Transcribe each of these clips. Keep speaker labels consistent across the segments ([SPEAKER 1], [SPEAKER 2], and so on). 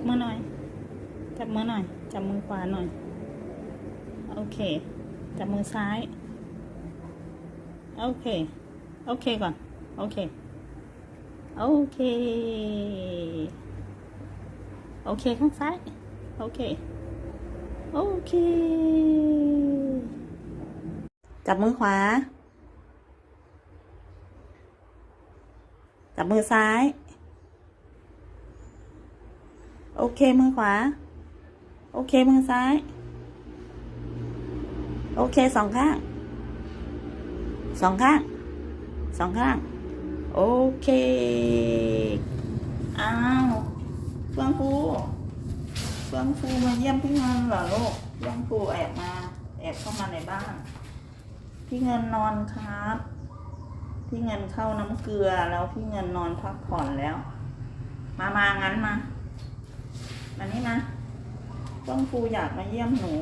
[SPEAKER 1] บมือหน่อย จับมือหน่อย จับมือขวาหน่อย โอเค จับมือซ้าย โอเค โอเคก่อน โอเค โอเค โอเคข้างซ้าย โอเค โอเค จับมือขวา จับมือซ้าย โอเคมือขวา โอเคมือซ้าย โอเคสองข้างสองข้างสองข้าง โอเค อ้าวเฟื่องฟูเฟื่องฟูมาเยี่ยมพี่เงินเหรอลูกเฟื่องฟูแอบมา แอบเข้ามาในบ้าน พี่เงินนอนครับ พี่เงินเข้าน้ำเกลือแล้วพี่เงินนอนพักผ่อนแล้ว มามางั้นมา มานี่มาเฟื่องฟูอยากมาเยี่ยมหนู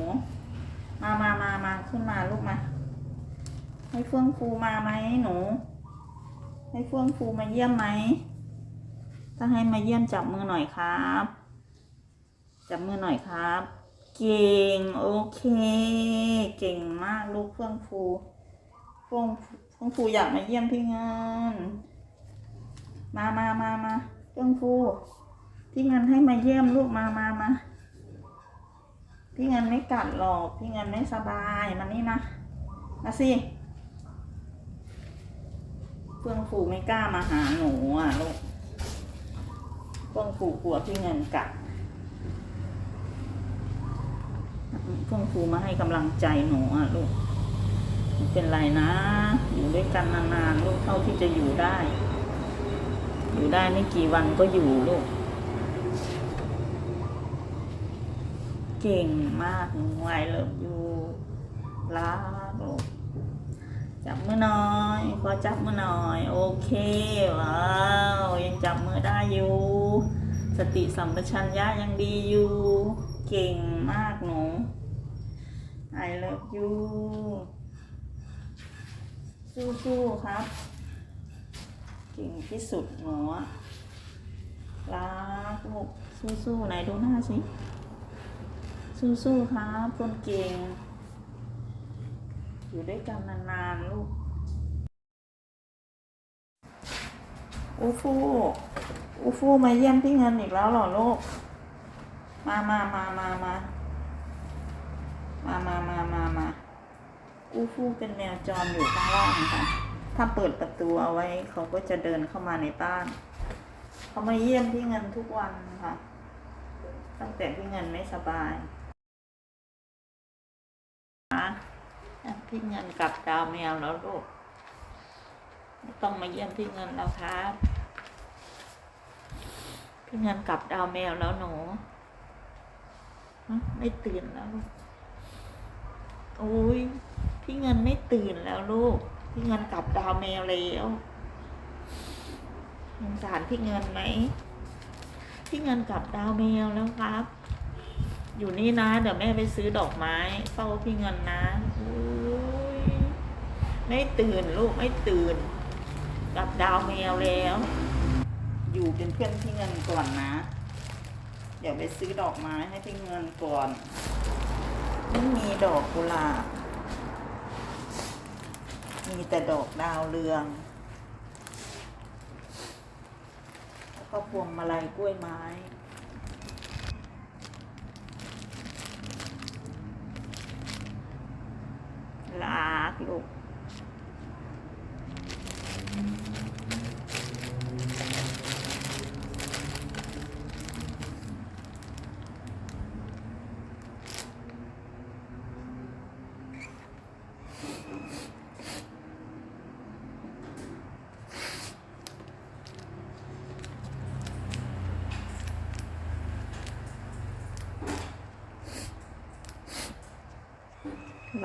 [SPEAKER 1] มามามามาขึ้นมาลูกมา ให้เฟื่องฟูมาไหมหนู ให้เฟื่องฟูมาเยี่ยมไหม ถ้าให้มาเยี่ยมจับมือหน่อยครับ จับมือหน่อยครับ เก่งโอเค เก่งมากลูกเฟื่องฟูเฟื่องเฟื่องฟูอยากมาเยี่ยมพี่เงิน มามามามาเฟื่องฟู พี่เงินให้มาเยี่ยมลูกมามามาพี่เงินไม่กัดหรอกพี่เงินไม่สบายมานี่มามาสิเฟื่องฟูไม่กล้ามาหาหนูอะลูกเฟื่องฟูกลัวพี่เงินกัดเฟื่องฟูมาให้กำลังใจหนูอะลูกเป็นไรนะ อยู่ด้วยกันนานๆลูกเท่าที่จะอยู่ได้ อยู่ได้ไม่กี่วันก็อยู่ลูก เก่งมากหนูไวเลิฟยูรักลูกจับมือหน่อยขอจับมือหน่อย โอเคว้าวยังจับมือได้อยู่ สติสัมปชัญญะยังดีอยู่ เก่งมากหนู I love you สู้ๆครับ เก่งที่สุดหนูรักลูกสู้ๆไหนดูหน้าสิ สู้ๆครับคนเก่ง อยู่ด้วยกันนานๆลูก อูฟูอูฟูมาเยี่ยมพี่เงินอีกแล้วเหรอลูก มามามามามามามามามามาอูฟูเป็นแมวจรอยู่ข้างล่างค่ะ ถ้าเปิดประตูเอาไว้ เขาก็จะเดินเข้ามาในบ้าน เขามาเยี่ยมพี่เงินทุกวันค่ะ ตั้งแต่พี่เงินไม่สบายอะ พี่เงินกลับดาวแมวแล้วลูกไม่ต้องมาเยี่ยมพี่เงินแล้วครับพี่เงินกลับดาวแมวแล้วหนูไม่ตื่นแล้วลูกโอ้ยพี่เงินไม่ตื่นแล้วลูก พี่เงินกลับดาวแมวแล้วสงสารพี่เงินไหมพี่เงินกลับดาวแมวแล้วครับ อยู่นี่นะ เดี๋ยวแม่ไปซื้อดอกไม้เฝ้าพี่เงินนะโอ้ย ไม่ตื่นลูกไม่ตื่นกับดาวแมวแล้ว อยู่เป็นเพื่อนพี่เงินก่อนนะ เดี๋ยวไปซื้อดอกไม้ให้พี่เงินก่อนไม่มีดอกกุหลาบมีแต่ดอกดาวเรืองแล้วก็พวงมาลัยกล้วยไม้รักลูก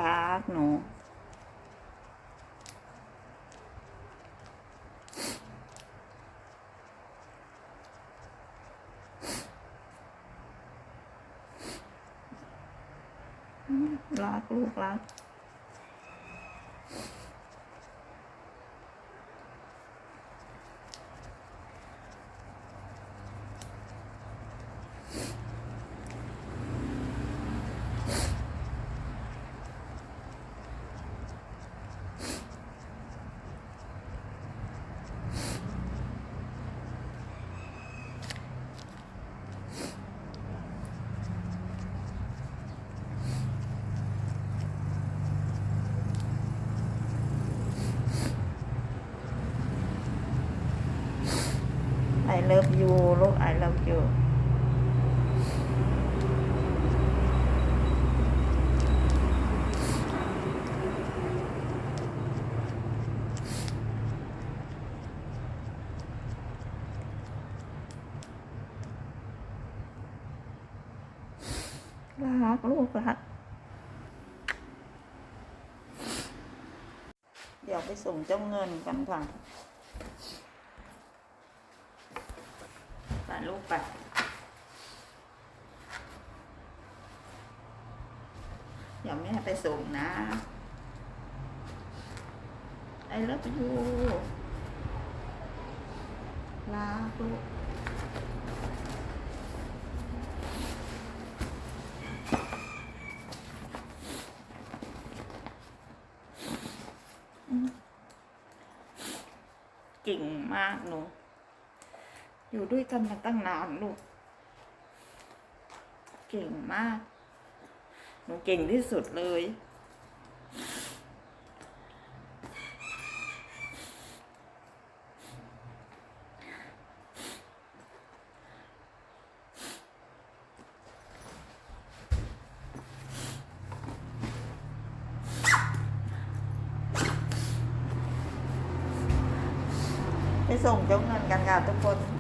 [SPEAKER 1] รักหนูรักลูกรัก ไอเลิฟยูลูกไอเลิฟยูรักลูกรักเดี๋ยวไปส่งเจ้าเงินกันค่ะไป ลูกไปเดี๋ยวแม่ไปส่งนะไอ้เลิฟยูลาลูกเก่งมากหนู อยู่ด้วยกันมาตั้งนานลูก เก่งมาก หนูเก่งที่สุดเลย ไปส่งเจ้าเงินกันค่ะทุกคน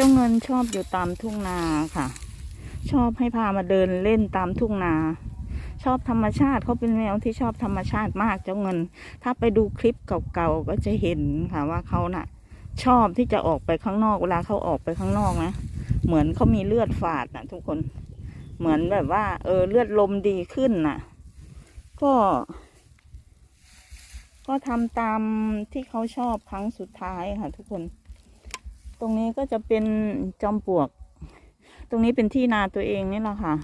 [SPEAKER 1] จ้าเงินชอบอยู่ตามทุ่งนาค่ะ ชอบให้พามาเดินเล่นตามทุ่งนา ชอบธรรมชาติเขาเป็นแมวที่ชอบธรรมชาติมากเจ้าเงิน ถ้าไปดูคลิปเก่าๆก็จะเห็นค่ะว่าเขาน่ะ ชอบที่จะออกไปข้างนอกเวลาเขาออกไปข้างนอกนะเหมือนเขามีเลือดฝาดนะทุกคน เหมือนแบบว่า เออเลือดลมดีขึ้นน่ะ ก็ ก็ทำตามที่เขาชอบครั้งสุดท้ายค่ะ ทุกคน ตรงนี้ก็จะเป็นจอมปลวก ตรงนี้เป็นที่นาตัวเองนี่แหละค่ะ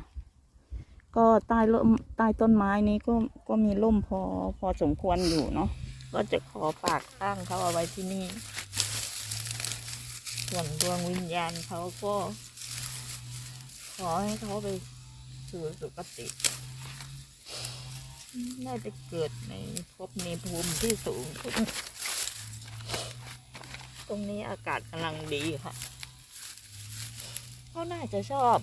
[SPEAKER 1] ก็ใต้ร่มใต้ต้นไม้นี้ก็ก็มีร่มพอพอสมควรอยู่เนาะ ก็จะขอปากตั้งเขาเอาไว้ที่นี่ ส่วนดวงวิญญาณเขาก็ ขอให้เขาไปสู่สุคติได้ไปเกิดในภพในภูมิที่สูงขึ้น ตรงนี้อากาศกำลังดีค่ะเขาน่าจะชอบ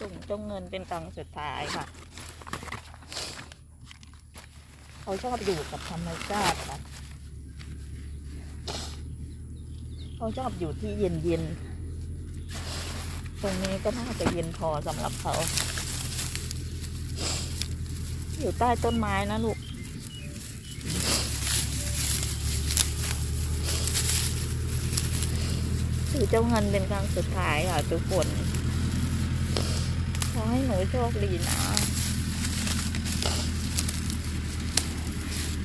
[SPEAKER 1] ส่งจ้าเงินเป็นครั้งสุดท้ายค่ะ เขาชอบอยู่กับธรรมชาติค่ะเขาชอบอยู่ที่เย็นๆ ตรงนี้ก็น่าจะเย็นพอสำหรับเขา อยู่ใต้ต้นไม้นะลูก ถือเจ้าเงินเป็นครั้งสุดท้ายค่ะทุกคน ขอให้หนูโชคดีนะ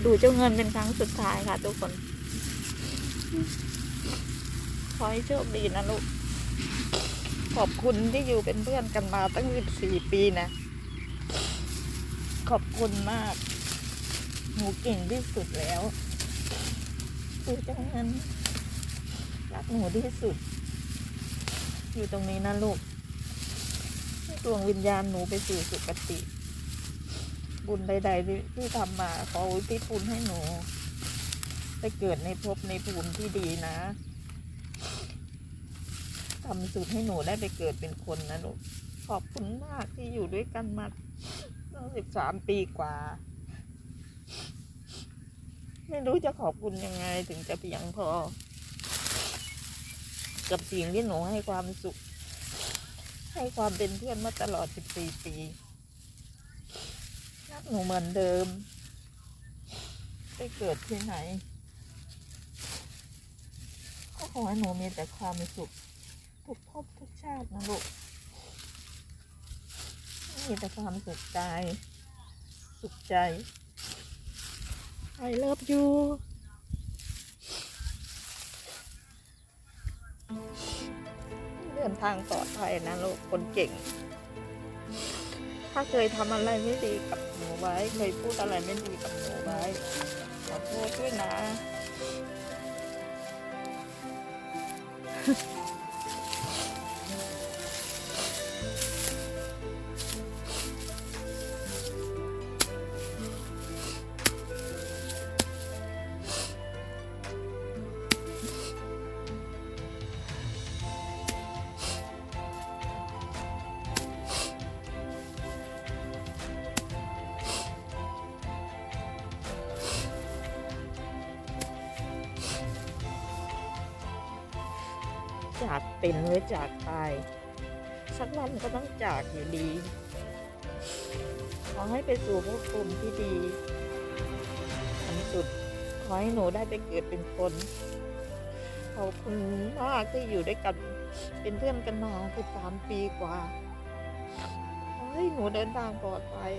[SPEAKER 1] ดูเจ้าเงินเป็นครั้งสุดท้ายค่ะทุกคน ขอให้โชคดีนะลูก ขอบคุณที่อยู่เป็นเพื่อนกันมาตั้งสิบสี่ปีนะ ขอบคุณมาก หนูเก่งที่สุดแล้วดูเจ้าเงินรักหนูที่สุด อยู่ตรงนี้นะลูกให้ดวงวิญญาณหนูไปสู่สุคติ บุญใดๆที่ที่ทำมาขออุทิศบุญให้หนู ไปเกิดในภพในภูมิที่ดีนะทำสุดให้หนูได้ไปเกิดเป็นคนนะลูกขอบคุณมากที่อยู่ด้วยกันมา ตั้งสิบสามปีกว่า ไม่รู้จะขอบคุณยังไงถึงจะเพียงพอ กับสิ่งที่หนูให้ความสุข ให้ความเป็นเพื่อนมาตลอดสิบสี่ปีรักหนูเหมือนเดิม ไปเกิดที่ไหน ก็ขอให้หนูมีแต่ความสุขทุกภพทุกชาตินะลูก มีแต่ความสุขกายสุขใจ I love you เดินทางปลอดภัยนะลูกคนเก่ง ถ้าเคยทำอะไรไม่ดีกับหนูไว้ เคยพูดอะไรไม่ดีกับหนูไว้ขอโทษด้วยนะ จากเป็นหรือจากตาย สักวันก็ต้องจากอยู่ดี ขอให้ไปสู่ภพภูมิที่ดีอันสุด ขอให้หนูได้ไปเกิดเป็นคนขอบคุณมากที่อยู่ด้วยกัน เป็นเพื่อนกันมาสิบสามปีกว่าขอให้หนูเดินทางปลอดภัย